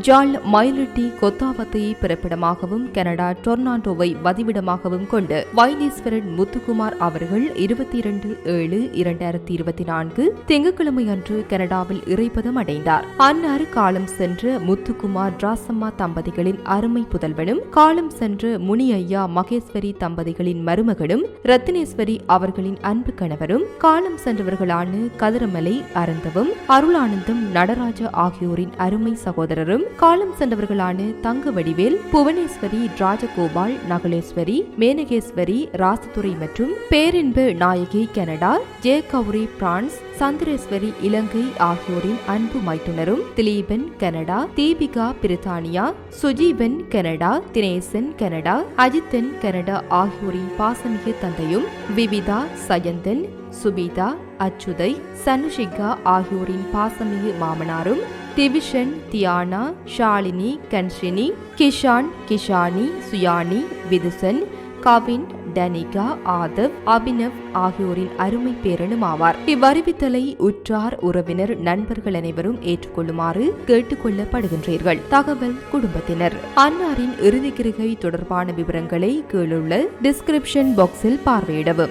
ஜால் Mayiliddy கொத்தாவத்தையை பிறப்பிடமாகவும் Canada டொர்னாண்டோவை வதிவிடமாகவும் கொண்டு வைத்தீஸ்வரன் முத்துக்குமார் அவர்கள் இருபத்தி இரண்டு ஏழு இரண்டாயிரத்தி இருபத்தி நான்கு திங்கட்கிழமை அன்று கனடாவில் இறைப்பதம் அடைந்தார். அன்னாறு காலம் சென்ற முத்துக்குமார் ராசம்மா தம்பதிகளின் அருமை புதல்வனும் காலம் சென்ற முனி ஐயா மகேஸ்வரி தம்பதிகளின் மருமகளும் ரத்தினேஸ்வரி அவர்களின் அன்பு கணவரும் காலம் சென்றவர்களான கதிரமலை அருந்தவும் அருளானந்தம் நடராஜா ஆகியோரின் அருமை சகோதரரும் காலம் சென்றவர்களான தங்க வடிவேல் புவனேஸ்வரி ராஜகோபால் நகுலேஸ்வரி மேனகேஸ்வரி ராசதுரை மற்றும் Perinbu Nayaki Canada J Gowri France Chandreswari Ilankai ஆகியோரின் அன்பு மைத்துனரும் திலீபன் கனடா தீபிகா பிரித்தானியா Sujeepan Canada Dinesan Canada Ajithan Canada ஆகியோரின் பாசமிகு தந்தையும் விவிதா சயந்தன் சுபிதா அச்சுதை சனுஷிகா ஆகியோரின் பாசமிகு மாமனாரும் திவிஷன் தியானா ஷாலினி கன்ஷினி கிஷான் கிஷானி சுயானி விதுசன் கவின் டனிகா ஆதவ் அபினவ் ஆகியோரின் அருமை பேரனும் ஆவார். இவ்வறிவித்தலை உற்றார் உறவினர் நண்பர்கள் அனைவரும் ஏற்றுக்கொள்ளுமாறு கேட்டுக்கொள்ளப்படுகின்றீர்கள். தகவல் குடும்பத்தினர். அன்னாரின் இறுதி கிருகை தொடர்பான விவரங்களை கீழுள்ள டிஸ்கிரிப்ஷன் பாக்ஸில் பார்வையிடவும்.